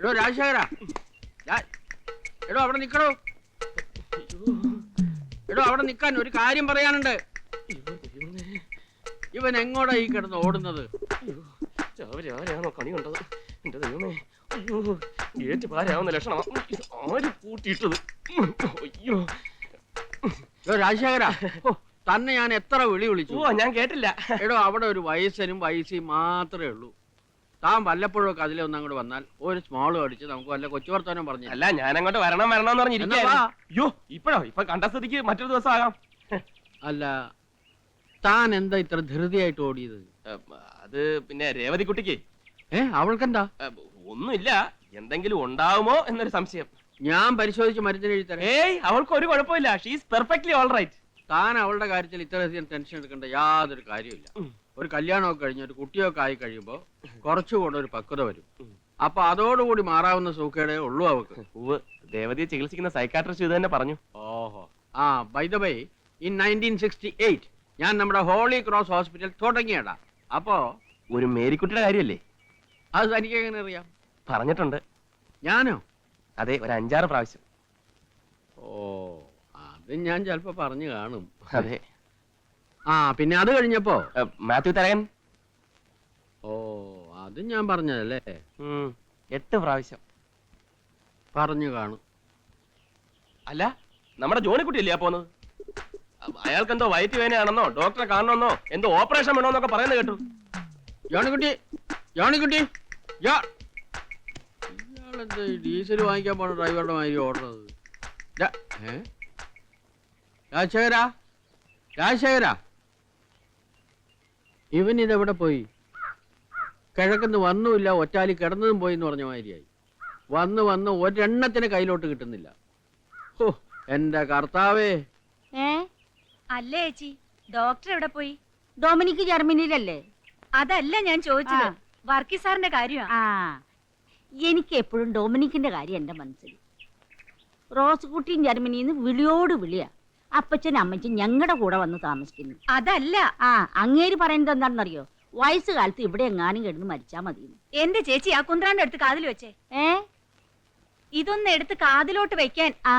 എടോ രാജശേഖര. എടോ അവിടെ നിക്കണോ? എടോ അവിടെ നിക്കാൻ ഒരു കാര്യം പറയാനുണ്ട്. ഇവൻ എങ്ങോട്ടാ ഈ കിടന്ന് ഓടുന്നത്? രാവിലെ ആരെയാണോ കണി കണ്ടത്? എന്റെ ദൈവമേ. അയ്യോ ഗേറ്റ് പാരാവുന്ന ലക്ഷണം ആര് പൂട്ടിയിട്ടത് അയ്യോ. എടോ രാജശേഖര തന്നെ ഞാൻ എത്ര വിളി വിളിച്ചു. ഓ ഞാൻ കേട്ടില്ല. എടോ അവിടെ ഒരു വയസ്സനും വയസ്സിയും മാത്രമേ ഉള്ളൂ. താൻ വല്ലപ്പോഴും ഒക്കെ അതിലെ ഒന്ന് അങ്ങോട്ട് വന്നാൽ ഒരു സ്മോൾ അടിച്ച് നമുക്ക് വല്ല കൊച്ചു വർത്തമാനം പറഞ്ഞു അല്ല ഞാൻ അങ്ങോട്ട് വരണം വരണം എന്ന് എന്നാ പറഞ്ഞിരിക്കുക വാ. അയ്യോ ഇപ്പഴോ? ഇപ്പൊ കണ്ട സ്ഥിതിക്ക് മറ്റൊരു ദിവസം ആകാം. അല്ല താൻ എന്താ ഇത്ര ധൃതിയായിട്ട് ഓടിയത്? അത് പിന്നെ രേവതി കുട്ടിക്ക് ഏ അവൾക്കെന്താ? ഒന്നുമില്ല. എന്തെങ്കിലും ഉണ്ടാവുമോ എന്നൊരു സംശയം. ഞാൻ പരിശോധിച്ച് മരുന്നിന് എഴുതി തരാം. ഏയ് അവൾക്ക് ഒരു കുഴപ്പമില്ല. ഷീസ് പെർഫെക്റ്റ്ലി ഓൾ റൈറ്റ് താൻ അവളുടെ കാര്യത്തിൽ ഇത്രയധികം ടെൻഷൻ എടുക്കേണ്ട യാതൊരു കാര്യമില്ല. ഒരു കല്യാണമൊക്കെ കഴിഞ്ഞ് ഒരു കുട്ടിയൊക്കെ ആയി കഴിയുമ്പോൾ കുറച്ചുകൂടെ ഒരു പക്വത വരും. അപ്പൊ അതോടുകൂടി മാറാവുന്ന സൂക്കേടേ ഉള്ളൂ അവക്ക്. ഉവ് ദേവതയെ ചികിത്സിക്കുന്ന സൈക്കാട്രിസ്റ്റ് ഇത് തന്നെ പറഞ്ഞു. ഓഹോ. ആ by the by in nineteen sixty eight ഞാൻ നമ്മുടെ ഹോളി ക്രോസ് ഹോസ്പിറ്റൽ തുടങ്ങിയടാ അപ്പോ ഒരു മേരിക്കുട്ടിയുടെ കാര്യമല്ലേ? അത് തനിക്ക് എങ്ങനെ അറിയാം? പറഞ്ഞിട്ടുണ്ട്. ഞാനോ? അതെ ഒരു അഞ്ചാറ് പ്രാവശ്യം. ഓ അത് ഞാൻ ചിലപ്പോ പറഞ്ഞു കാണും. അതെ. ആ പിന്നെ അത് കഴിഞ്ഞപ്പോ? മാത്യു തരകൻ? ഓ അത് ഞാൻ പറഞ്ഞതല്ലേ? എട്ട് പ്രാവശ്യം. പറഞ്ഞു കാണും. അല്ല നമ്മുടെ ജോണിക്കുട്ടി ഇല്ലേ പോന്നത്? അയാൾക്ക് എന്തോ വയറ്റ് വേനയാണെന്നോ ഡോക്ടറെ കാണണമെന്നോ എന്തോ ഓപ്പറേഷൻ വേണമെന്നൊക്കെ പറയുന്നത് കേട്ടു. ജോണിക്കുട്ടി ജോണിക്കുട്ടി യാ ഇയാളെന്താ ഡീസൽ വാങ്ങിക്കാൻ പോണ ഡ്രൈവറുടെ മാതിരി ഓടുന്നത്? രാജശേഖര? രാജശേഖര? ഇവൻ ഇതെവിടെ പോയി? കിഴക്കുന്ന് വന്നുമില്ല ഒറ്റാലി കിടന്നതും പോയി എന്ന് പറഞ്ഞ മാതിരിയായി. വന്ന് വന്ന് ഒരെണ്ണത്തിന് കയ്യിലോട്ട് കിട്ടുന്നില്ല. ഓ എന്റെ കർത്താവേ. ഏ? അല്ലേ ചേച്ചി ഡോക്ടർ എവിടെ പോയി? ഡൊമിനിക്ക് ജർമ്മനിയിലല്ലേ? അതല്ല ഞാൻ ചോദിച്ചത്. വർക്കി സാറിന്റെ കാര്യമാണ് ആ. എനിക്ക് എപ്പോഴും ഡൊമിനിക്കിന്റെ കാര്യം എന്റെ മനസ്സിൽ. റോസ് കുട്ടിയും ജർമ്മനിന്ന് നിന്ന് വിളിയോട് വിളിയാ. അപ്പച്ചനും അമ്മച്ചും ഞങ്ങളുടെ കൂടെ വന്ന് താമസിക്കുന്നു. അതല്ല. ആ അങ്ങേര് പറയുന്നത് എന്താണെന്നറിയോ? വയസ്സുകാലത്ത് ഇവിടെ എങ്ങാനും കിടന്ന് മരിച്ചാ മതി എന്റെ ചേച്ചി ആ കുന്ത്രാണ്ട് എടുത്ത് കാതിൽ വെച്ചേ. ഏ? ഇതൊന്ന് എടുത്ത് കാതിലോട്ട് വെക്കാൻ. ആ.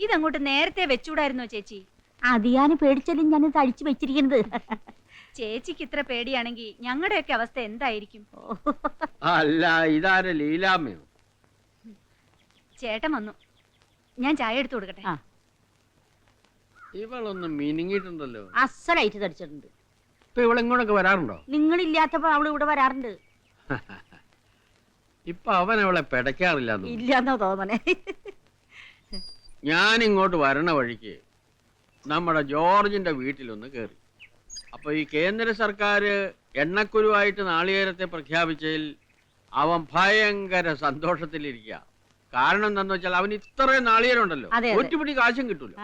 ഇതങ്ങോട്ട് നേരത്തെ വെച്ചൂടായിരുന്നോ ചേച്ചി? അത് ഞാൻ പേടിച്ചാലും ഞാൻ തടിച്ചു വെച്ചിരിക്കുന്നത്. ചേച്ചിക്ക് ഇത്ര പേടിയാണെങ്കിൽ ഞങ്ങളുടെയൊക്കെ അവസ്ഥ എന്തായിരിക്കും? അല്ല ഇതാരെ ലീലാമ്മയോ? ചേട്ടൻ വന്നു. ഞാൻ ചായ എടുത്തു കൊടുക്കട്ടെ. ആ. ഇവളൊന്ന് മിനിങ്ങിയിട്ടുണ്ടല്ലോ. അസലായിട്ട് തടിച്ചിട്ടുണ്ട്. ഇപ്പൊ ഇവളെങ്ങോട്ടൊക്കെ വരാറുണ്ടോ? നിങ്ങളില്ലാത്തപ്പോ അവൾ ഇവിടെ വരാറുണ്ട്. ഇപ്പൊ അവൻ അവളെ പെടയ്ക്കാറില്ല ഇല്ലാന്നോ തോന്നണേ. ഞാൻ ഇങ്ങോട്ട് വരണ വഴിക്ക് നമ്മുടെ ജോർജിന്റെ വീട്ടിലൊന്ന് കേറി. അപ്പൊ ഈ കേന്ദ്ര സർക്കാർ എണ്ണക്കുരുവായിട്ട് നാളികേരത്തെ പ്രഖ്യാപിച്ചതിൽ അവൻ ഭയങ്കര സന്തോഷത്തിലിരിക്കുക കാരണം എന്താന്ന് വെച്ചാൽ അവന് ഇത്രയും നാളികേരം ഉണ്ടല്ലോ. ഒറ്റപ്പിടി കാശും കിട്ടൂല.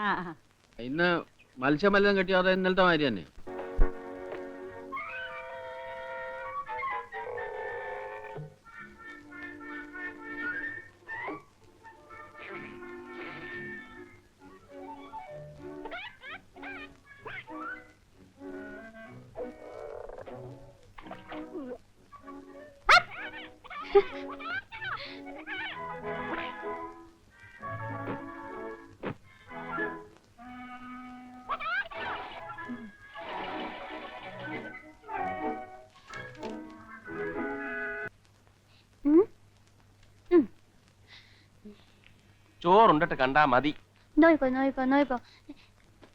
ഇന്ന് മത്സ്യമല്ലം കിട്ടിയാതെ ഇന്നലത്തെ മാതിരി തന്നെ. ചോറുണ്ടിട്ട് കണ്ടാ മതി. നോയിക്കോ നോയിക്കോ നോയിക്കോ.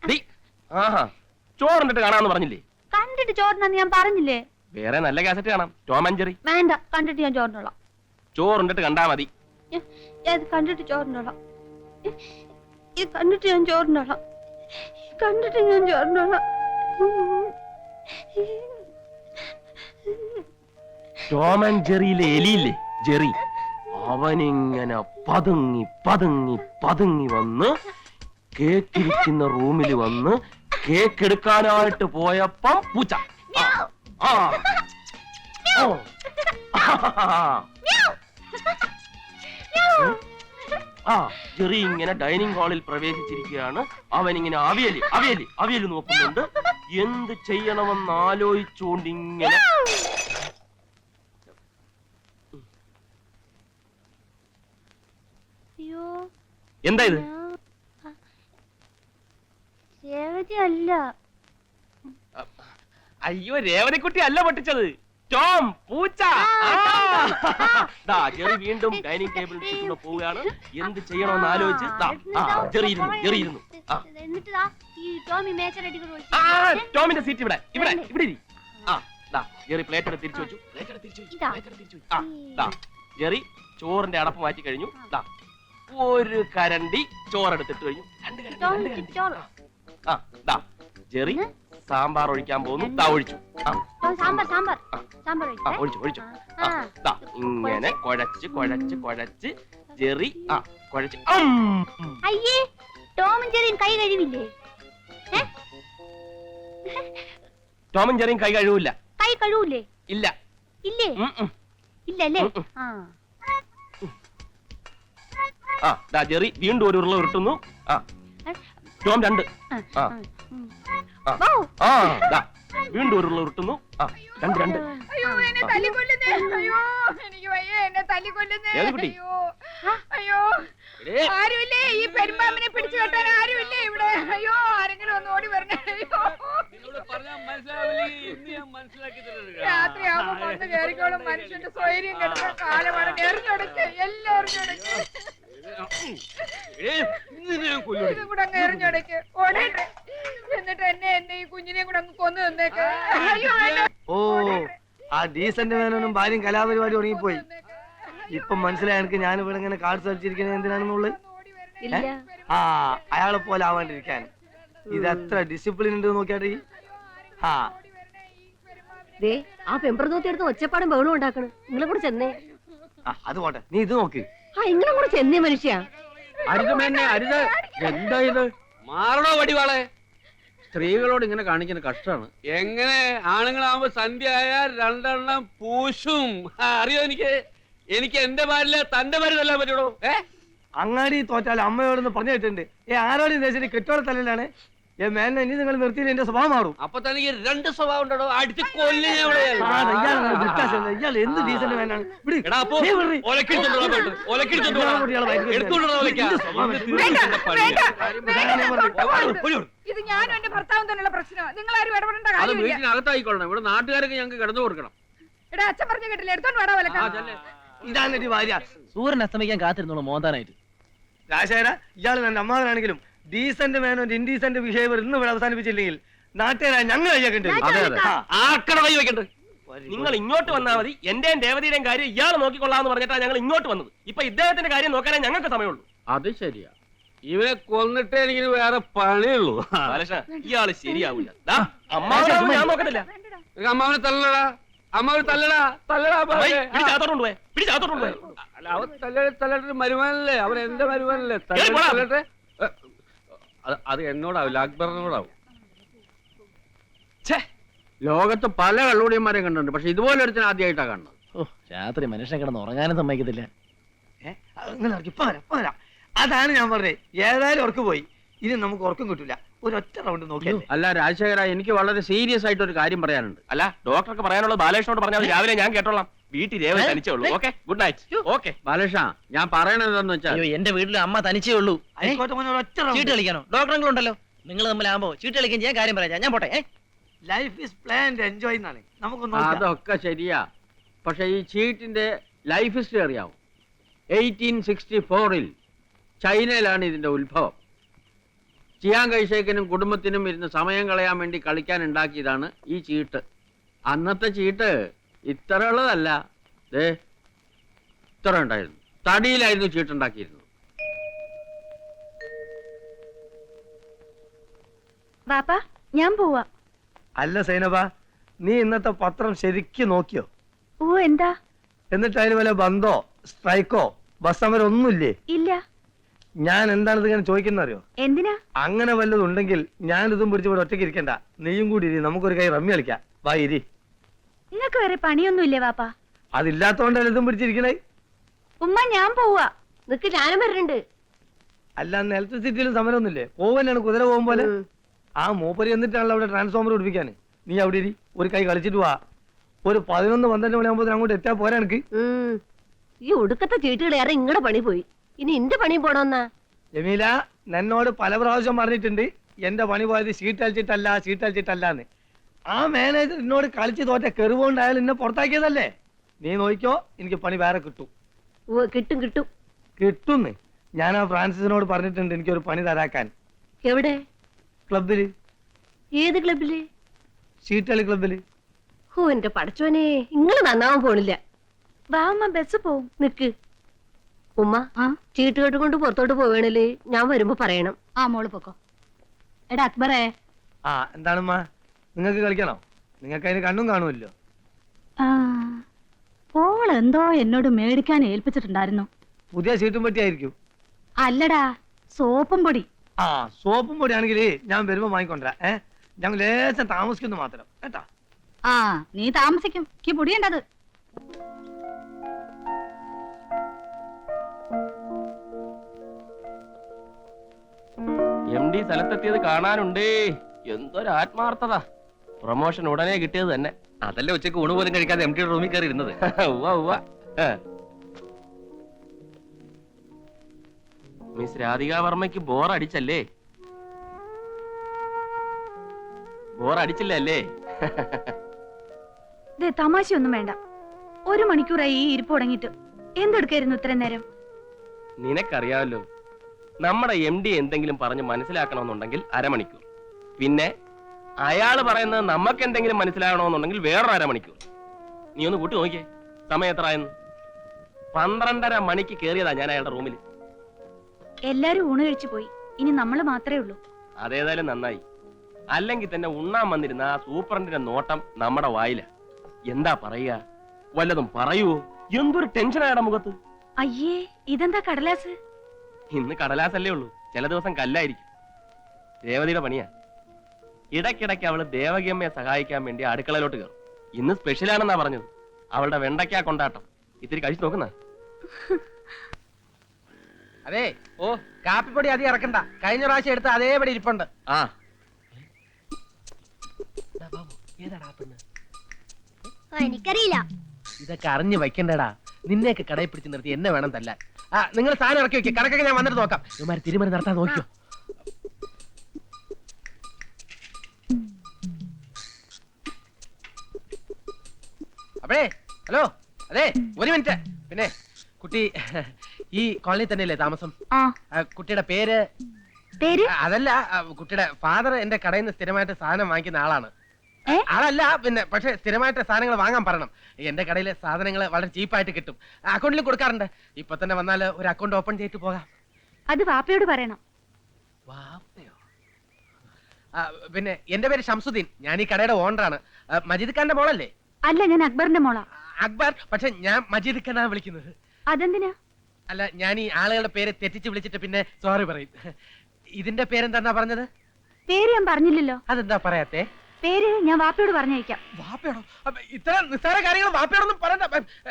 ഡി, ആഹാ ചോറുണ്ടിട്ട് കാണാന്ന് പറഞ്ഞില്ലേ? കണ്ടിട്ട് ചോറിനെന്ന് ഞാൻ പറഞ്ഞില്ലേ? വേറെ നല്ല കാസറ്റ് കാണാം. Tom Jerry. വേണ്ട കണ്ടിട്ട് ഞാൻ ചോറിനോളാം. ചോറുണ്ടിട്ട് കണ്ടാ മതി. ഇത് കണ്ടിട്ട് ചോറിനോളാം. ഇത് കണ്ടിട്ട് ഞാൻ ചോറിനോളാം. കണ്ടിട്ട് ഞാൻ ചോറിനോളാം. ടോം ആൻഡ് ജെറിയിലെ എലിയില്ലേ? ജെറി. അവനിങ്ങനെ പതുങ്ങി പതുങ്ങി പതുങ്ങി വന്ന് കേക്കിരിക്കുന്ന റൂമിൽ വന്ന് കേക്ക് എടുക്കാനായിട്ട് പോയപ്പം പൂച്ച. ആ, ആ. ജെറി ഇങ്ങനെ ഡൈനിങ് ഹാളിൽ പ്രവേശിച്ചിരിക്കുകയാണ്. അവൻ ഇങ്ങനെ അവിയൽ അവിയൽ അവിയൽ നോക്കുന്നുണ്ട്. എന്ത് ചെയ്യണമെന്ന് ആലോചിച്ചുകൊണ്ട് ഇങ്ങനെ അയ്യോ എന്താ ഇത്? രേവതി അല്ല. അയ്യോ രേവതിക്കുട്ടി അല്ല പൊട്ടിച്ചത്. ടോം പൂച്ച. ദാ, ജെറി വീണ്ടും ഡൈനിങ് ടേബിൾ ചുറ്റുന്ന പോവുകയാണ്. എന്ത് ചെയ്യണമെന്ന് ആലോചിച്ച് ജെറി ഇരുന്നു ജെറി ഇരുന്നു ടോമിന്റെ സീറ്റ് ഇവിടെ ഇവിടെ ഇവിടെ ഇരി. ആ ദാ ജെറി പ്ലേറ്റ് തിരിച്ചു വെച്ചു. പ്ലേറ്റ് തിരിച്ചു വെച്ചു ജെറി ചോറിന്റെ അടപ്പ് മാറ്റി കഴിഞ്ഞു. ദാ ഒരു കരണ്ടി ചോറെടുത്തിട്ട് കഴിഞ്ഞു. രണ്ട് കരണ്ടി രണ്ട് കരണ്ടി. ചോറ്. ആ ദാ ജെറി സാമ്പാർ ഒഴിക്കാൻ പോകുന്നു. ദാ ഒഴിച്ചു. ആ. സാമ്പാർ സാമ്പാർ സാമ്പാർ. ആ. ഒഴിച്ചേ. ഒഴിച്ചു ഒഴിച്ചു. ആ, ആ ദാ ഇങ്ങനെ കുഴച്ച് കുഴച്ച് കുഴച്ച് ജെറി ആ കുഴച്ച്. അം. അയ്യേ ടോമും ചെറിയും കൈ കഴിവില്ലേ? ടോമും ജെറിയും കൈ കഴുകില്ല കൈ കഴുവൂലേ? ഇല്ല. ഇല്ലേ? ഉം, ഉം. ഇല്ലല്ലേ? ഉം, ഉം. ആ. ആ ദാ ജെറി വീണ്ടും ഒരു ഉരുള ഉരുട്ടുന്നു. ആ. ടോം രണ്ട്. ആ. ആ. ആ ദാ വീണ്ടും ഒരു ഉരുള ഉരുട്ടുന്നു. ആ രണ്ട് രണ്ട്. അയ്യോ. എന്നെ തല്ലിക്കൊല്ലുന്നേ അയ്യോ എനിക്ക് വയ്യ. എന്നെ തല്ലിക്കൊല്ലുന്നേ ഏത് കുട്ടി? അയ്യോ. അയ്യോ. ആരുമില്ലേ? ഈ പെരുമ്പാമ്പിനെ പിടിച്ചു കെട്ടാൻ ആരുമില്ലേ ഇവിടെ? അയ്യോ ആരെങ്കിലും ഒന്ന് ഓടി വരണേ. അയ്യോ. രാത്രിയാവുമ്പോ വന്ന് കേറിക്കോളും. മനുഷ്യന്റെ സ്വൈര്യം കെട്ടുന്ന കാലമാണ്. എറിഞ്ഞൊടക്ക്. എല്ലാം എറിഞ്ഞൊടക്ക്. ഇതും കൂടെ അങ്ങ് എറിഞ്ഞൊടക്ക് ഓടട്ടെ എന്നിട്ട് എന്നെ എന്നെ ഈ കുഞ്ഞിനെയും കൂടെ അങ്ങ് കൊന്നു തന്നേക്ക് അയ്യോ എന്നെ ഓ ആ ഡീസന്റ് മേനോനും ഭാര്യയും കലാപരിപാടി തുടങ്ങിപ്പോയി ഇപ്പൊ മനസ്സിലായി എനിക്ക് ഞാൻ ഇവിടെ ഇങ്ങനെ കാർഡ് കളിച്ചിരിക്കുന്നത് എന്തിനാണെന്നുള്ളത്? ഇല്ല. ആ അയാളെ പോലെ ആവാണ്ടിരിക്കാൻ. ഇത് എത്ര ഡിസിപ്ലിൻ ഉണ്ട് നോക്കിയാട്ടെ ആ. ദേ ആ പെമ്പർ നോത്തി എടുത്ത് ഒച്ചപ്പാടും ബഹളും ഉണ്ടാക്കണം. നിങ്ങളെ കൂടെ ചെന്നേ. ആ, അത് പോട്ടെ. നീ ഇത് നോക്ക്. ആ നിങ്ങളെ കൂടെ ചെന്നേ മനുഷ്യ. അരുത് മേന്നെ അരുത്. എന്താ ഇത്? മാറണോ വടിവാളെ? സ്ത്രീകളോട് ഇങ്ങനെ കാണിക്കുന്ന കഷ്ടമാണ്. എങ്ങനെ? ആണുങ്ങളാവുമ്പോ സന്ധ്യ ആയാൽ രണ്ടെണ്ണം പൂശും. ആ, അറിയോ എനിക്ക്? എനിക്ക് എന്റെ പാരിൽ തന്റെ പാരിലല്ല പറ്റുള്ളൂ ഏ? അങ്ങാടി തോറ്റാൽ അമ്മയോടൊന്ന് പറഞ്ഞു കേട്ടിട്ടുണ്ട്. ഏ ആരോടും ദേശം കെട്ടോടെ തലയിലാണ്? മേനെ ഇനി നിങ്ങൾ നിർത്തിയിട്ട് എന്റെ സ്വഭാവം മാറും. അപ്പൊ തനിക്ക് രണ്ട് സ്വഭാവം ഉണ്ടോ. അടിച്ച് കൊല്ലി എന്ത് ഡീസന്റ് പറഞ്ഞത്. ഇത്. ഞാനും എന്റെ ഭർത്താവും തന്നെയുള്ള പ്രശ്നമാണ് നിങ്ങൾ ആരും ഇടപെടേണ്ട കാര്യം വീട്ടിനകത്തായിക്കൊള്ളണം. ഇവിടെ നാട്ടുകാരൊക്കെ ഞങ്ങൾക്ക് കിടന്നു കൊടുക്കണം. എടാ അച്ഛൻ പറഞ്ഞു കേട്ടില്ല? എടുത്തോണ്ട് വേടാ വിലക്കാം ഇതാണ് ഭാര്യ. സൂര്യൻ അസ്തമിക്കാൻ കാത്തിരുന്നോളൂ മോന്താനായിട്ട്. രാശേര ഇയാൾ എന്റെ അമ്മാവനാണെങ്കിലും ഡീസന്റ് മേനോന്റെ ഇൻഡീസന്റ് ബിഹേവിയർ ഇന്ന് ഇവിടെ അവസാനിപ്പിച്ചില്ലെങ്കിൽ നാട്ടുകാരായ ഞങ്ങൾ കഴിയാക്കേണ്ടി? വരും. അതെ. അതെ ആ, ആർക്കട കൈ വെക്കണ്ട് നിങ്ങൾ ഇങ്ങോട്ട് വന്നാൽ മതി. എന്റെയും ദേവതയുടെയും കാര്യം ഇയാൾ നോക്കിക്കൊള്ളാന്ന് പറഞ്ഞിട്ടാണ് ഞങ്ങൾ ഇങ്ങോട്ട് വന്നത്. ഇപ്പൊ ഇദ്ദേഹത്തിന്റെ കാര്യം നോക്കാനേ ഞങ്ങൾക്ക് സമയമുള്ളൂ. അത് ശരിയാ. ഇവനെ കൊന്നിട്ടേ എനിക്ക് വേറെ പണിയുള്ളൂ. ബാലകൃഷ്ണ ഇയാൾ ശരിയാവില്ല ദാ, അമ്മാവനാവുമ്പോ ഞാൻ നോക്കത്തില്ല. നിനക്ക് അമ്മാവനെ തല്ലടാ. അമ്മാവനെ തല്ലടാ. തല്ലടാ അമ്മായി, അമ്മാവനെ. പിടിച്ചാത്തോണ്ട് പോയെ. പിടിച്ചാത്തോണ്ട് പോയെ. അല്ല, അവൻ തല്ലട്ടെ തല്ലട്ടെ മരുമാനല്ലേ അവൻ എന്റെ മരുമാനല്ലേ തല്ലട്ടെ, കേറി പോടാ. തല്ലട്ടെ അത് അത് എന്നോടാവില്ല അക്ബറിനോടാവും ഛേ! ലോകത്ത് പല കള്ളുടിയന്മാരെയും കണ്ടിട്ടുണ്ട് പക്ഷെ ഇതുപോലെ ഒരുത്തിന് ആദ്യമായിട്ടാണ് കാണുന്നത്. ഓ രാത്രി മനുഷ്യനെ കിടന്ന് ഉറങ്ങാനും സമ്മതിക്കത്തില്ല. ഏ, അത് നിങ്ങൾ ഇറക്കി, ഇപ്പൊ വരാം, ഇപ്പൊ വരാം. അതാണ് ഞാൻ പറഞ്ഞത്. ഏതായാലും ഉറക്ക് പോയി. ഇനി നമുക്ക് ഉറക്കം കിട്ടില്ല ഒരൊറ്റ റൗണ്ട് നോക്കിയല്ലേ അല്ല രാജശേഖര എനിക്ക് വളരെ സീരിയസ് ആയിട്ട് ഒരു കാര്യം പറയാനുണ്ട്. അല്ല ഡോക്ടർക്ക് പറയാനുള്ളത് ബാലേഷനോട് പറഞ്ഞാൽ മതി. രാവിലെ ഞാൻ കേട്ടോളാം. വീട്ടിൽ രേവതി തനിച്ചേ ഉള്ളൂ. Okay good night okay. Balakrishna ഞാൻ പറയണത് എന്താന്ന് വെച്ചാൽ അയ്യോ എന്റെ വീട്ടിൽ അമ്മ തനിച്ചേ ഉള്ളൂ. ഏ? ആയിക്കോട്ടെ മോനെ ഒരൊറ്റ ചീട്ട് റൗണ്ട് കളിക്കാനോ ഉണ്ടല്ലോ നിങ്ങൾ തമ്മിലാകുമ്പോ ചീട്ട് കളിക്കാൻ ഞാൻ കാര്യം പറയാം. ഞാൻ പോട്ടെ ഏ? ലൈഫ് ഈസ് പ്ലാൻഡ് എൻജോയ് എന്നാണ്. നമുക്ക് നോക്കാം. അതൊക്കെ ശരിയാ. പക്ഷെ ഈ ചീട്ടിന്റെ ലൈഫ് ഹിസ്റ്ററി അറിയാവും? എയ്റ്റീൻ സിക്സ്റ്റി ഫോറിൽ ചൈനയിലാണ് ഇതിന്റെ ഉത്ഭവം. ചിയാൻ കൈഷേക്കിനും കുടുംബത്തിനും ഇരുന്ന് സമയം കളയാൻ വേണ്ടി കളിക്കാൻ ഉണ്ടാക്കിയതാണ് ഈ ചീട്ട്. അന്നത്തെ ചീട്ട് ഇത്ര ഉള്ളതല്ല. ദേ ഇത്ര ഉണ്ടായിരുന്നു. തടിയിലായിരുന്നു ചീട്ടുണ്ടാക്കിയിരുന്നത്. ബാപ്പ ഞാൻ പോവാ. അല്ല സൈനബ നീ ഇന്നത്തെ പത്രം ശരിക്കും നോക്കിയോ? ഓ എന്താ? എന്നിട്ട് അതിന് വല്ല ബന്ധോ സ്ട്രൈക്കോ ബസ് സമരം ഒന്നുമില്ലേ ഇല്ല. ഞാൻ എന്താണ് ഇങ്ങനെ ചോദിക്കുന്ന അറിയോ? എന്തിനാ? അങ്ങനെ വല്ലതും ഉണ്ടെങ്കിൽ ഞാൻ ഇതും പിടിച്ച് ഇവിടെ ഒറ്റയ്ക്ക് ഇരിക്കണ്ട. നീയും കൂടി ഇരി നമുക്കൊരു കൈ റമ്മി കളിക്കാം. വാ ഇരി. നിങ്ങൾക്ക് വേറെ പണിയൊന്നും ഇല്ലേ വാപ്പാ? അതില്ലാത്തോണ്ടല്ല ഇതും പിടിച്ചിരിക്കണേ? ഉമ്മ ഞാൻ പോവാ. നിക്ക് ഞാനും വരുന്നുണ്ട് അല്ല അന്ന് ഇലക്ട്രിസിറ്റിയിലും സമരമൊന്നുമില്ലേ? പോവനാണ് കുതിര പോകും പോലെ. ആ മൂപ്പര് എന്നിട്ടാണല്ലോ അവിടെ ട്രാൻസ്ഫോമർ പിടിപ്പിക്കാൻ നീ അവിടെ ഇരി ഒരു കൈ കളിച്ചിട്ട് വാ. ഒരു പതിനൊന്ന് പന്ത്രണ്ട് മണിയാകുമ്പോൾ അങ്ങോട്ട് എത്താൻ പോരാ എനിക്ക് ഈ ഒടുക്കത്തെ ചീട്ടുകൾ ഏറെ ഇങ്ങടെ പണി പോയി. ഇനി എന്റെ പണിയും പോണോന്നാ? ജമീല എന്നോട് പല പ്രാവശ്യം പറഞ്ഞിട്ടുണ്ട്. എന്റെ പണി പോയത് ഷീറ്റ് അടിച്ചിട്ടല്ലാന്ന് ആ മാനേജർ എന്നോട് കളിച്ച് തോറ്റ കെറിവുകൊണ്ടായാലും എന്നെ പുറത്താക്കിയതല്ലേ? നീ നോക്കിയോ എനിക്ക് പണി വേറെ കിട്ടും. ഓ കിട്ടും കിട്ടും. കിട്ടുന്ന്. ഞാൻ ആ ഫ്രാൻസിസിനോട് പറഞ്ഞിട്ടുണ്ട് എനിക്ക് ഒരു പണി തരാക്കാൻ. എവിടെ? ക്ലബിൽ ഏത് ക്ലബിൽ ഷീറ്റ് കളി ക്ലബിൽ ഓ എന്റെ പടച്ചോനെ ഇങ്ങൾ നന്നാവാൻ പോണില്ല. വാമ്മ ബസ് പോവും. നിക്ക്. ഉമ്മ ആ? കൊണ്ട് പുറത്തോട്ട് പോവേണല്ലേ? ഞാൻ വരുമ്പോ പറയണം. ആ മോൾ പൊക്കോ. എടാ അക്ബറേ. ആ എന്താണ് എന്താണമ്മ? നിങ്ങൾക്ക് കളിക്കണോ? നിങ്ങൾക്ക് അതിന് കണ്ണും കാണുമല്ലോ. ആ പോൾ എന്തോ എന്നോട് മേടിക്കാൻ ഏൽപ്പിച്ചിട്ടുണ്ടായിരുന്നു. പുതിയ സീറ്റും പറ്റിയായിരിക്കും. അല്ലടാ സോപ്പും പൊടി. ആ സോപ്പും പൊടി പൊടിയാണെങ്കിൽ ഞാൻ വരുമ്പോ വാങ്ങിക്കൊണ്ടരാ ഏ? ഞങ്ങൾ ലേശം താമസിക്കുന്നു മാത്രം. കേട്ടാ? ആ നീ താമസിക്കും. എനിക്ക് പൊടിയുണ്ടത്. ഡി സ്ഥലത്തെത്തിയത് കാണാനുണ്ട്. എന്തൊരു ആത്മാർത്ഥത പ്രൊമോഷൻ ഉടനെ കിട്ടിയത് തന്നെ. അതല്ലേ ഉച്ചയ്ക്ക് ഊണ് പോലും കഴിക്കാതെ എം ടി റൂമിൽ കയറി ഇരുന്നത് ഉവ്വ. ഉവ്വ മിസ് രാധിക വർമ്മയ്ക്ക് ബോർ അടിച്ചല്ലേ? ബോർ അടിച്ചില്ല അല്ലേ? ദേ തമാശയൊന്നും വേണ്ട. ഒരു മണിക്കൂറായി ഈ ഇരിപ്പ് തുടങ്ങിയിട്ട്. എന്തെടുക്കായിരുന്നു ഇത്രയും നേരം? നിനക്കറിയാമല്ലോ നമ്മുടെ എം ഡി എന്തെങ്കിലും പറഞ്ഞ് മനസ്സിലാക്കണമെന്നുണ്ടെങ്കിൽ അരമണിക്കൂർ. പിന്നെ അയാൾ പറയുന്നത് നമുക്ക് എന്തെങ്കിലും മനസ്സിലാകണമെന്നുണ്ടെങ്കിൽ വേറൊരു അരമണിക്കൂർ. നീ ഒന്ന് കൂട്ടി നോക്കിയേ. സമയം എത്രയെന്ന് പന്ത്രണ്ടര മണിക്ക് കയറിയതാ ഞാൻ അയാളുടെ റൂമിൽ എല്ലാരും ഊണ് കഴിച്ചു പോയി. ഇനി നമ്മൾ മാത്രമേ ഉള്ളൂ. അതേതായാലും നന്നായി. അല്ലെങ്കിൽ തന്നെ ഉണ്ണാൻ വന്നിരുന്ന ആ സൂപ്രണ്ടിന്റെ നോട്ടം നമ്മുടെ വായില. എന്താ പറയുക? വല്ലതും പറയുവോ? എന്തൊരു ടെൻഷൻ ടെൻഷനായുടെ മുഖത്ത്? അയ്യേ ഇതെന്താ കടലാസ്? ഇന്ന് കടലാസല്ലേ ഉള്ളൂ. ചില ദിവസം കല്ലായിരിക്കും. രേവതിയുടെ പണിയാ. ഇടയ്ക്കിടയ്ക്ക് അവൾ ദേവകിയമ്മയെ സഹായിക്കാൻ വേണ്ടി അടുക്കളയിലോട്ട് കയറും. ഇന്ന് സ്പെഷ്യലാണെന്നാ പറഞ്ഞത്. അവളുടെ വെണ്ടയ്ക്ക കൊണ്ടാട്ടം. ഇത്തിരി കഴിച്ചു നോക്കുന്ന. അതെ ഓ കാപ്പിപ്പൊടി അധികം ഇറക്കണ്ട. കഴിഞ്ഞ പ്രാവശ്യം എടുത്ത അതേപടി ഇരിപ്പുണ്ട്. ആ. എനിക്കറിയില്ല. ഇതൊക്കെ അറിഞ്ഞു വെക്കണ്ടടാ നിന്നെയൊക്കെ കടയിൽ പിടിച്ച് നിർത്തി എന്നെ വേണം തല്ലാൻ. ആ നിങ്ങൾ സാധനം ഇറക്കി വെക്കുക കണക്കൊക്കെ ഞാൻ വന്നിട്ട് നോക്കാം. ഇവന്മാര് തിരുമറി നടത്താൻ നോക്കിയോ? അപ്പഴേ ഹലോ അതെ ഒരു മിനിറ്റ്. പിന്നെ കുട്ടി ഈ കോളനി തന്നെയല്ലേ താമസം? ആ. ആ, കുട്ടിയുടെ പേര്? പേര്? ആ, അതല്ല ആ, കുട്ടിയുടെ ഫാദർ എന്റെ കടയിൽ നിന്ന് സ്ഥിരമായിട്ട് സാധനം വാങ്ങിക്കുന്ന ആളാണ്. ആളല്ല പിന്നെ പക്ഷെ സ്ഥിരമായിട്ട് സാധനങ്ങൾ വാങ്ങാൻ പറയണം. എന്റെ കടയിലെ സാധനങ്ങൾ വളരെ ചീപ്പായിട്ട് കിട്ടും. അക്കൗണ്ടിൽ കൊടുക്കാറുണ്ട്. ഇപ്പൊ തന്നെ വന്നാൽ ഒരു അക്കൗണ്ട് ഓപ്പൺ ചെയ്തിട്ട് പോകാം. അത് വാപ്പയോട് പറയണം. വാപ്പയോ? പിന്നെ എന്റെ പേര് ഷംസുദ്ദീൻ. ഞാൻ ഈ കടയുടെ ഓണറാണ്. മജീദ് ഖാന്റെ മോളല്ലേ? അല്ല ഞാൻ അക്ബറിന്റെ മോള. അക്ബർ. പക്ഷെ ഞാൻ മജീദ് ഖാനാണ് വിളിക്കുന്നത്. അതെന്തിനാ? അല്ല ഞാൻ ഈ ആളുകളുടെ പേര് തെറ്റിച്ച് വിളിച്ചിട്ട് പിന്നെ സോറി പറയും. ഇതിന്റെ പേരെന്താ പറഞ്ഞത്? പേര് ഞാൻ പറഞ്ഞില്ലല്ലോ. അതെന്താ പറയാത്തേ? പേര് ഞാൻ വാപ്പയോട് പറഞ്ഞയക്കാം. വാപ്പയാണോ ഇത്ര നിസ്സാര കാര്യങ്ങൾ വാപ്പയോടൊന്നും പറയണ്ട.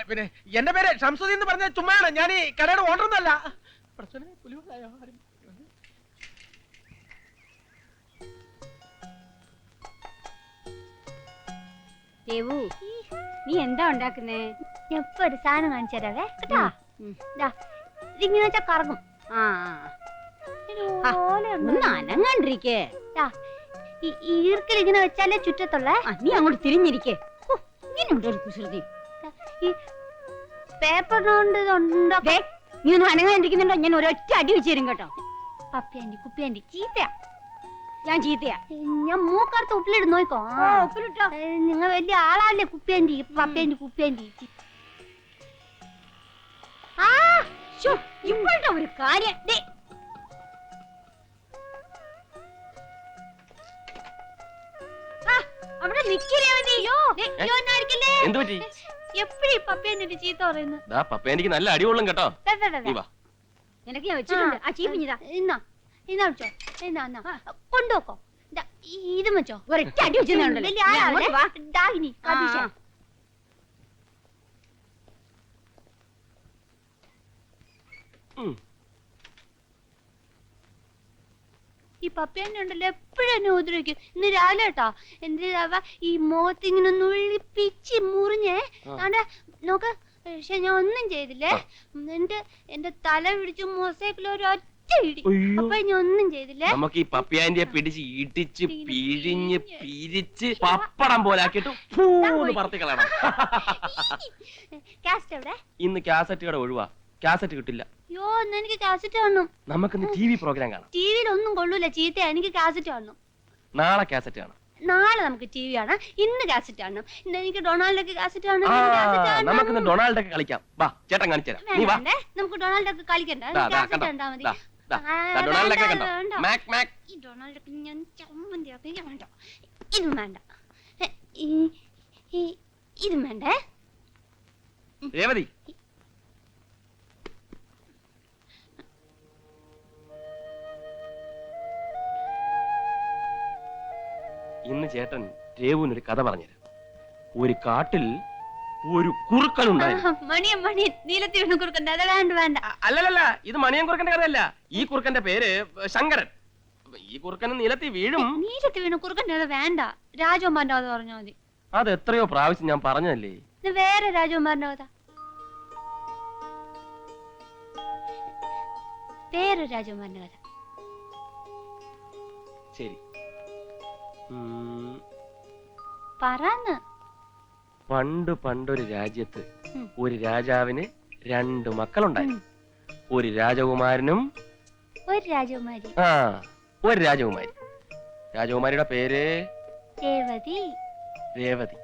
പിന്നെ എന്റെ പേര് ഷംസുദ്ദീൻ എന്ന് പറഞ്ഞ ചുമ്മാണ്. ഞാൻ ഈ കടയുടെ ഓർഡർ ഒന്നല്ല? ദേവു നീ എന്താ ഉണ്ടാക്കുന്നേ? എപ്പോ ഒരു സാധനം കാണിച്ചു തരാവേ. കേട്ടാ ഇങ്ങനെ വെച്ചാ കറങ്ങും. ആ ആ, ഒന്ന് അനങ്ങാണ്ടിരിക്കേ. ഈർക്കിൽ ഇങ്ങനെ വെച്ചാലേ ചുറ്റത്തുള്ള? നീ അങ്ങോട്ട് തിരിഞ്ഞിരിക്കേ. ഇങ്ങനെയുണ്ട് ഒരു കുസൃതി? ഈ പേപ്പർ കൊണ്ട് ഉണ്ടോ നീ ഒന്ന് അനങ്ങാണ്ടിരിക്കുന്നുണ്ടോ? ഞാൻ ഒരൊറ്റ അടി വെച്ച് തരും കേട്ടോ. പപ്പിയാണ്ടി കുപ്പിയാണ്ടി ചീത്തയാ. ഞാൻ ചീത്തയാ. ഞാൻ മൂക്കടുത്ത് ഉപ്പിലിട്ട് നോക്കോ. ഉപ്പിലിട്ടോ. നിങ്ങൾ വലിയ ആളാല്ലേ കുപ്പിയാണ്ടി പപ്പിയാണ്ടി കുപ്പിയാണ്ടി. ആ ഇപ്പോഴത്തെ ഒരു കാര്യം. എന്ത് പറ്റി? എപ്പോഴും ഈ പപ്പിയാണ്ടി ചീത്ത പറയുന്നു? ദാ പപ്പ എനിക്ക് നല്ല അടികൊള്ളും കേട്ടോ. നീ വാ. നിനക്ക് ഞാൻ വെച്ചിട്ടുണ്ട്. ആ ചീപ്പിഞ്ഞതാ ഇന്നാ. ഇന്നാ വെച്ചോ ഇന്നാ എന്നാ ഈ- ഇതും വെച്ചോ ഒരൊറ്റ അടി വെച്ച് തന്നിട്ടുണ്ടല്ലോ. വലിയ നീ ആളാവല്ലേ? അങ്ങോട്ട് വാ. ഡാഹിനി ആ, കദീഷ. ആ. ഉം. ഈ പപ്പിയന്നെ ഉണ്ടല്ലോ എപ്പോഴും എന്നെ ഉപദ്രവിക്കും. ഇന്ന് രാവിലെ കേട്ടോ. എന്റെ രാവ? ഈ മുഖത്ത് ഇങ്ങനെ നുള്ളി പിച്ചി മുറിഞ്ഞേ. ആ. നോക്ക്. പക്ഷെ ഞാൻ ഒന്നും ചെയ്തില്ലേ. എന്റെ എന്റെ തല പിടിച്ച് മൊസൈക്കിൽ ഒരു ഒറ്റ ഇടി. അപ്പൊ ഞാൻ ഒന്നും ചെയ്തില്ലേ. നമുക്ക് ഈ പപ്പിയാന്റെ പിടിച്ച് ഇടിച്ച് പിഴിഞ്ഞ് പിരിച്ച് പപ്പടം പോലാക്കിയിട്ട് ഫൂന്ന് പറത്തി കളയണം കാസറ്റ് എവിടെ? ഇന്ന് കാസറ്റ് കട ഒഴിവാ. കാസറ്റ് കിട്ടില്ല. യോ എന്നാ എനിക്ക് കാസറ്റ് കാണണം. നമുക്ക് ടി വി പ്രോഗ്രാം കാണാം. ടിവിയിൽ ഒന്നും കൊള്ളൂല ചീത്ത. എനിക്ക് കാസറ്റ് കാണണം. നാളെ കാസറ്റ് കാണാം. നാളെ നമുക്ക് ടി വി കാണാം. ഇന്ന് കാസറ്റ് കാണണം. ഇന്ന് എനിക്ക് ഡൊണാൾഡൊക്കെ കാസറ്റ് കാണണം. ആ എനിക്ക് കാസറ്റ് കാണണം. നമുക്കിന്ന് ഡൊണാൾഡ് ഒക്കെ കളിക്കാം. വാ ചേട്ടൻ കാണിച്ചു തരാം. നീ വാ. വേണ്ടേ? നമുക്ക് ഡൊണാൾഡൊക്കെ കളിക്കണ്ട. ദാ, ദാ, കാസറ്റ് കണ്ടോ? കണ്ടാ മതി. ദാ, ദാ, ആ, ദാ, ഡൊണാൾഡ് വേണ്ട, കണ്ടോ? വേണ്ട. Mac Mac. ഈ ഡൊണാൾഡൊക്കെ ഞാൻ ചമ്മന്തി ആക്കി. വേണ്ട. ഇതും വേണ്ട. എ, ഈ- ഈ- ഇതും വേണ്ടേ? രേവതി. ഇന്ന് ചേട്ടൻ രേവുവിന് ഒരു കഥ പറഞ്ഞുതരാം. ഒരു കാട്ടിൽ ഒരു കുറുക്കൻ ഉണ്ടായിരുന്നു ആ, മണിയൻ മണിയൻ നീലത്തി വീണ് കൊടുക്കണ്ട അത് വേണ്ട. വേണ്ട അല്ലല്ലല്ല ഇത് മണിയൻ കുറുക്കന്റെ കഥയല്ല. ഈ കുറുക്കന്റെ പേര് ശങ്കരൻ. ഈ കുറുക്കൻ നിലത്തി വീഴും. നീലത്തി വീണ് കൊടുക്കണ്ട അത് വേണ്ട. രാജകുമാരന്റെ കഥ പറഞ്ഞാൽ മതി. അത് എത്രയോ പ്രാവശ്യം ഞാൻ പറഞ്ഞല്ലേ ഇത് വേറെ രാജകുമാരന്റെ കഥ. വേറെ രാജകുമാരന്റെ കഥ. ശരി. പറന്ന്. പണ്ട് പണ്ടൊരു രാജ്യത്ത് ഒരു രാജാവിന് രണ്ട് മക്കളുണ്ടായി. ഒരു രാജകുമാരനും ഒരു രാജകുമാരി. ആ ഒരു രാജകുമാരി. രാജകുമാരിയുടെ പേര് രേവതി. രേവതി.